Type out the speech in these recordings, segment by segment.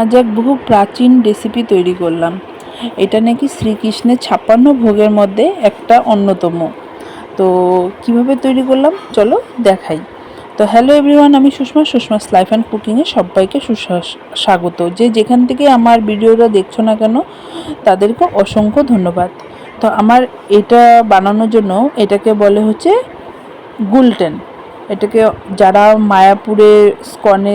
আজ এক বহু প্রাচীন রেসিপি তৈরি করলাম। এটা নাকি শ্রীকৃষ্ণের ছাপ্পান্ন ভোগের মধ্যে একটা অন্যতম। তো কীভাবে তৈরি করলাম? চলো দেখাই। তো হ্যালো এভরিওয়ান আমি Sushma Sushma s life and কুকিংয়ে সবাইকে স্বাগত। যে যেখান থেকে আমার ভিডিওটা দেখছ না কেন, তাদেরকে অসংখ্য ধন্যবাদ। তো আমার এটা বানানোর জন্য এটাকে বলে হচ্ছে গুলটেন। এটাকে যারা মায়াপুরে স্কনে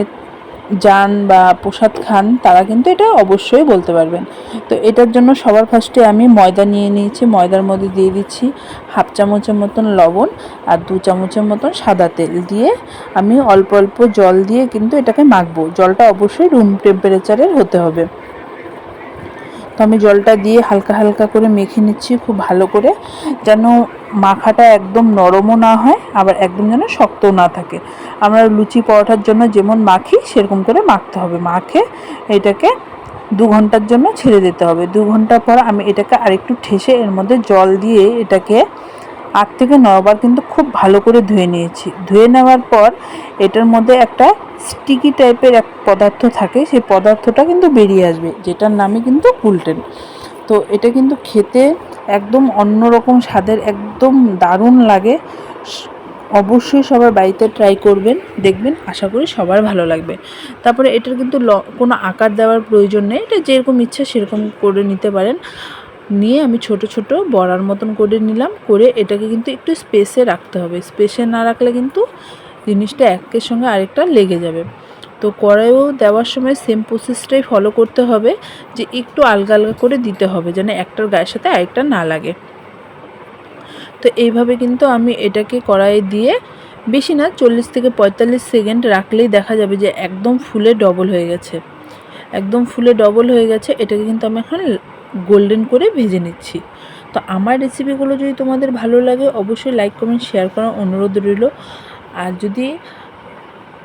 যান বা প্রসাদ খান, তারা কিন্তু এটা অবশ্যই বলতে পারবেন। তো এটার জন্য সবার ফার্স্টে আমি ময়দা নিয়ে নিয়েছি, ময়দার মধ্যে দিয়ে দিচ্ছি হাফ চামচের মতন লবণ আর দু চামচের মতন সাদা তেল দিয়ে আমি অল্প অল্প জল দিয়ে কিন্তু এটাকে মাখবো। জলটা অবশ্যই রুম টেম্পারেচারের হতে হবে। আমি জলটা দিয়ে হালকা হালকা করে মেখে নিচ্ছি খুব ভালো করে, যেন মাখাটা একদম নরমও না হয়, আবার একদম যেন শক্তও না থাকে। আমরা লুচি পরোটার জন্য যেমন মাখি, সেরকম করে মাখতে হবে। মাখে এটাকে দু ঘণ্টার জন্য ছেড়ে দিতে হবে। দু ঘণ্টা পর আমি এটাকে আরেকটু ঠেসে এর মধ্যে জল দিয়ে এটাকে আট থেকে নবার কিন্তু খুব ভালো করে ধুয়ে নিয়েছি। ধুয়ে নেওয়ার পর এটার মধ্যে একটা স্টিকি টাইপের এক পদার্থ থাকে, সেই পদার্থটা কিন্তু বেরিয়ে আসবে, যেটার নামে কিন্তু গুলটেন তো এটা কিন্তু খেতে একদম অন্যরকম স্বাদের, একদম দারুণ লাগে। অবশ্যই সবার বাড়িতে ট্রাই করবেন, দেখবেন, আশা করি সবার ভালো লাগবে। তারপরে এটার কিন্তু কোনো আকার দেওয়ার প্রয়োজন নেই, এটা যেরকম ইচ্ছা সেরকম করে নিতে পারেন। নিয়ে আমি ছোট ছোট বড়ার মতন করে নিলাম। করে এটাকে কিন্তু একটু স্পেসে রাখতে হবে। স্পেসে না রাখলে কিন্তু জিনিসটা একের সঙ্গে আরেকটা লেগে যাবে। তো কড়াইও দেওয়ার সময় সেম প্রসেসটাই ফলো করতে হবে যে একটু আলগা আলগা করে দিতে হবে যেন একটার গায়ের সাথে আরেকটা না লাগে। তো এইভাবে কিন্তু আমি এটাকে কড়াইয়ে দিয়ে বেশি না চল্লিশ থেকে পঁয়তাল্লিশ সেকেন্ড রাখলেই দেখা যাবে যে একদম ফুলে ডবল হয়ে গেছে। একদম ফুলে ডবল হয়ে গেছে। এটাকে কিন্তু আমি এখন গোল্ডেন করে ভেজে নিচ্ছি। তো আমার রেসিপিগুলো যদি তোমাদের ভালো লাগে, অবশ্যই লাইক কমেন্ট শেয়ার করার অনুরোধ রইল। আর যদি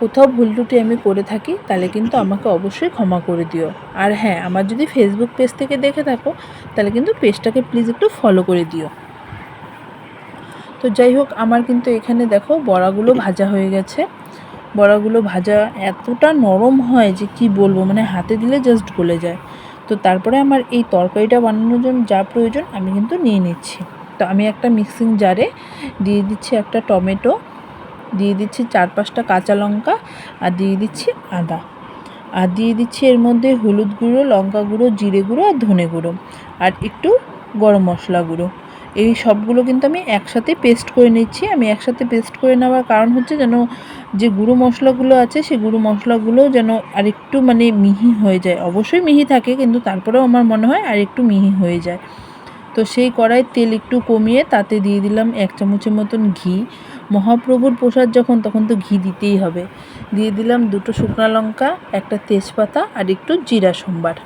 কোথাও ভুল ত্রুটি আমি করে থাকি, তাহলে কিন্তু আমাকে অবশ্যই ক্ষমা করে দিও। আর হ্যাঁ আমার যদি ফেসবুক পেজ থেকে দেখে থাকো, তাহলে কিন্তু পেজটাকে প্লিজ একটু ফলো করে দিও। তো যাই হোক, আমার কিন্তু এখানে দেখো বড়াগুলো ভাজা হয়ে গেছে। বড়াগুলো ভাজা এতটা নরম হয় যে কি বলব মানে হাতে দিলে জাস্ট গলে যায়। তো তারপরে আমার এই তরকারিটা বানানোর জন্য যা প্রয়োজন আমি কিন্তু নিয়ে নিচ্ছি। তো আমি একটা মিক্সিং জারে দিয়ে দিচ্ছি একটা টমেটো, দিয়ে দিচ্ছি চার পাঁচটা কাঁচা লঙ্কা আর দিয়ে দিচ্ছি আদা। আর দিয়ে দিচ্ছি এর মধ্যে হলুদ গুঁড়ো, লঙ্কা গুঁড়ো, জিরে গুঁড়ো আর ধনে গুঁড়ো। আর একটু গরম মশলা গুঁড়ো। এই সবগুলো কিন্তু আমি একসাথে পেস্ট করে নিচ্ছি। আমি একসাথে পেস্ট করে নেওয়ার কারণ হচ্ছে যেন যে গুঁড়ো মশলাগুলো আছে সেই গুঁড়ো মশলাগুলো যেন আরেকটু মানে মিহি হয়ে যায়। অবশ্যই মিহি থাকে, কিন্তু তারপরেও আমার মনে হয় আরেকটু মিহি হয়ে যায়। তো সেই কড়াই তেল একটু কমিয়ে তাতে দিয়ে দিলাম এক চামচের মতন ঘি। মহাপ্রভুর প্রসাদ যখন, তখন তো ঘি দিতেই হবে। দিয়ে দিলাম দুটো শুকনো লঙ্কা, একটা তেজপাতা আর একটু জিরা সোমবার।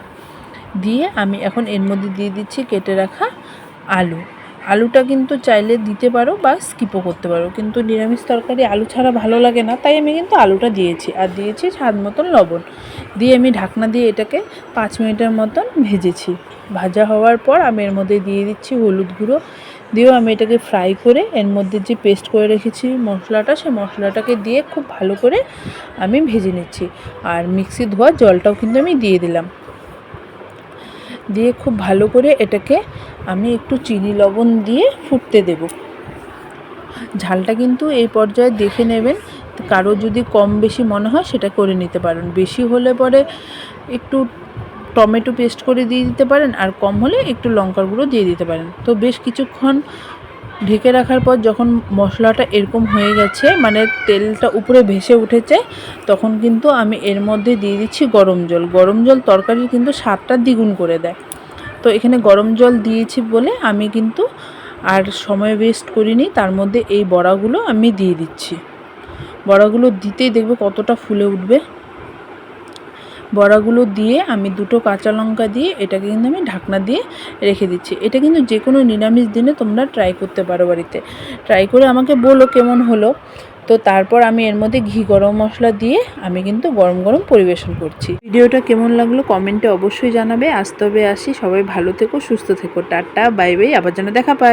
দিয়ে আমি এখন এর মধ্যে দিয়ে দিচ্ছি কেটে রাখা আলু। আলুটা কিন্তু চাইলে দিতে পারো বা স্কিপও করতে পারো। কিন্তু নিরামিষ তরকারি আলু ছাড়া ভালো লাগে না, তাই আমি কিন্তু আলুটা দিয়েছি। আর দিয়েছি স্বাদ মতন লবণ। দিয়ে আমি ঢাকনা দিয়ে এটাকে পাঁচ মিনিটের মতন ভেজেছি। ভাজা হওয়ার পর আমি এর মধ্যে দিয়ে দিচ্ছি হলুদ গুঁড়ো। দিয়েও আমি এটাকে ফ্রাই করে এর মধ্যে যে পেস্ট করে রেখেছি মশলাটা সেই মশলাটাকে দিয়ে খুব ভালো করে আমি ভেজে নিচ্ছি। আর মিক্সি ধোয়া জলটাও কিন্তু আমি দিয়ে দিলাম। দিয়ে খুব ভালো করে এটাকে আমি একটু চিনি লবণ দিয়ে ফুটতে দেব। ঝালটা কিন্তু এই পর্যায়ে দেখে নেবেন, কারও যদি কম বেশি মনে হয় সেটা করে নিতে পারেন। বেশি হলে পরে একটু টমেটো পেস্ট করে দিয়ে দিতে পারেন, আর কম হলে একটু লঙ্কার গুঁড়ো দিয়ে দিতে পারেন। তো বেশ কিছুক্ষণ ঢেকে রাখার পর যখন মশলাটা এরকম হয়ে গেছে মানে তেলটা উপরে ভেসে উঠেছে, তখন কিন্তু আমি এর মধ্যে দিয়ে দিচ্ছি গরম জল। গরম জল তরকারির কিন্তু স্বাদটা দ্বিগুণ করে দেয়। তো এখানে গরম জল দিয়েছি বলে আমি কিন্তু আর সময় ওয়েস্ট করিনি, তার মধ্যে এই বড়াগুলো আমি দিয়ে দিচ্ছি। বড়াগুলো দিতেই দেখবে কতটা ফুলে উঠবে। বড়াগুলো দিয়ে আমি দুটো কাঁচা লঙ্কা দিয়ে এটাকে কিন্তু আমি ঢাকনা দিয়ে রেখে দিচ্ছি। এটা কিন্তু যে কোনো নিরামিষ দিনে তোমরা ট্রাই করতে পারো বাড়িতে। ট্রাই করে আমাকে বলো কেমন হলো। তো তারপর আমি এর মধ্যে ঘি গরম মশলা দিয়ে আমি কিন্তু গরম গরম পরিবেশন করছি। ভিডিওটা কেমন লাগল কমেন্টে অবশ্যই জানাবে। আসতে হবে আসি। সবাই ভালো থেকো, সুস্থ থেকো। Tata, bye bye. আবার যেন দেখা পায়